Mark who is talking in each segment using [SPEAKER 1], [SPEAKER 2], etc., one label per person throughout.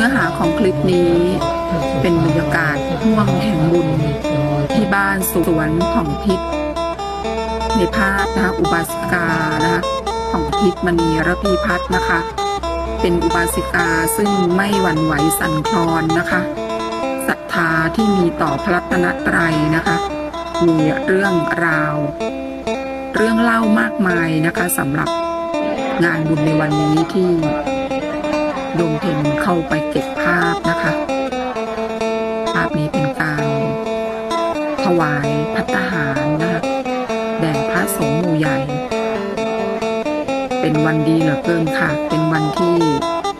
[SPEAKER 1] นื้อหาของคลิปนี้เป็นบรรยากาศห่วงแห่งบุญ ที่บ้านสวนของพิษ ในภาพนะคะอุบาสิกานะคะของพิษมณีระพีพัฒนะคะ เป็นอุบาสิกาซึ่งไม่หวั่นไหวสั่นคลอนนะคะศรัทธาที่มีต่อพระรัตนตรัยนะคะ มีเรื่องราว เรื่องเล่ามากมายนะคะสำหรับงานบุญในวันนี้ที่โยมเพน เข้าไปเก็บภาพนะคะ ภาพนี้เป็นการถวายพัตตาหารนะคะแด่พระสงฆ์หมู่ใหญ่ เป็นวันดีเหลือเกินค่ะ เป็นวันที่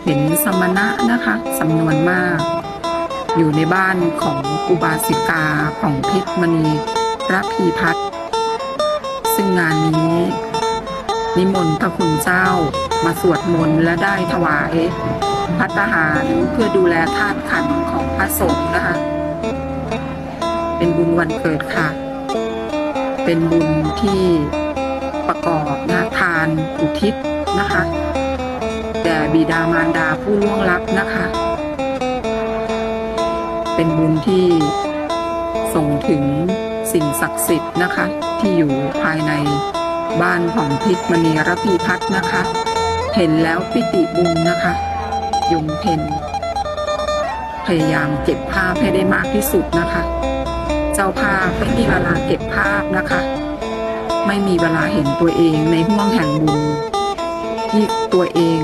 [SPEAKER 1] เห็นสมณะนะคะสำนวนมาก อยู่ในบ้านของอุบาสิกาของพิษมณีระพีพัฒน์ซึ่งงานนี้ นิมนต์พระคุณเจ้า มาสวดมนต์และได้ถวายพัตตาหารเพื่อดูแลธาตุขันธ์ของพระสงฆ์นะคะ เป็นบุญวันเกิดค่ะ เป็นบุญที่ประกอบนะทานอุทิศนะคะแด่บิดามารดาผู้ล่วงลับนะคะ เป็นบุญที่ส่งถึงสิ่งศักดิ์สิทธิ์นะคะ ที่อยู่ภายใน บ้านของพิษมณีรพีพัฒนะคะ เห็นแล้วปิติบุญนะคะยมเพนพยายามเก็บภาพให้ได้มากที่สุดนะคะ เจ้าภาพไม่มีเวลาเก็บภาพนะคะ ไม่มีเวลาเห็นตัวเองในห่วงแห่งบุญที่ตัวเอง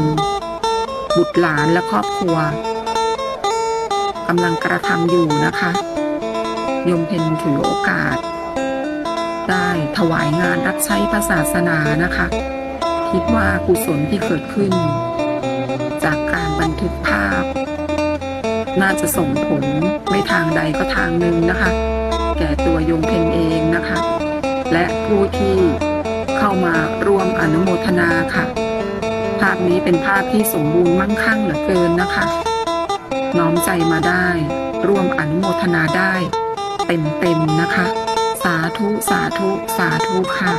[SPEAKER 1] บุตรหลานและครอบครัวกำลังกระทำอยู่นะคะ ยมเพนถือโอกาส ได้ถวายงานรับใช้พระศาสนานะคะ คิดว่ากุศลที่เกิดขึ้น จากการบันทึกภาพ น่าจะส่งผลไม่ทางใดก็ทางหนึ่งนะคะ แก่ตัวโยมเพนเองนะคะ และผู้ที่เข้ามาร่วมอนุโมทนาค่ะ ภาพนี้เป็นภาพที่สมบูรณ์มั่งคั่งเหลือเกินนะคะ น้อมใจมาได้ ร่วมอนุโมทนาได้ เต็มๆนะคะ ธุสาธุสาธุค่ะ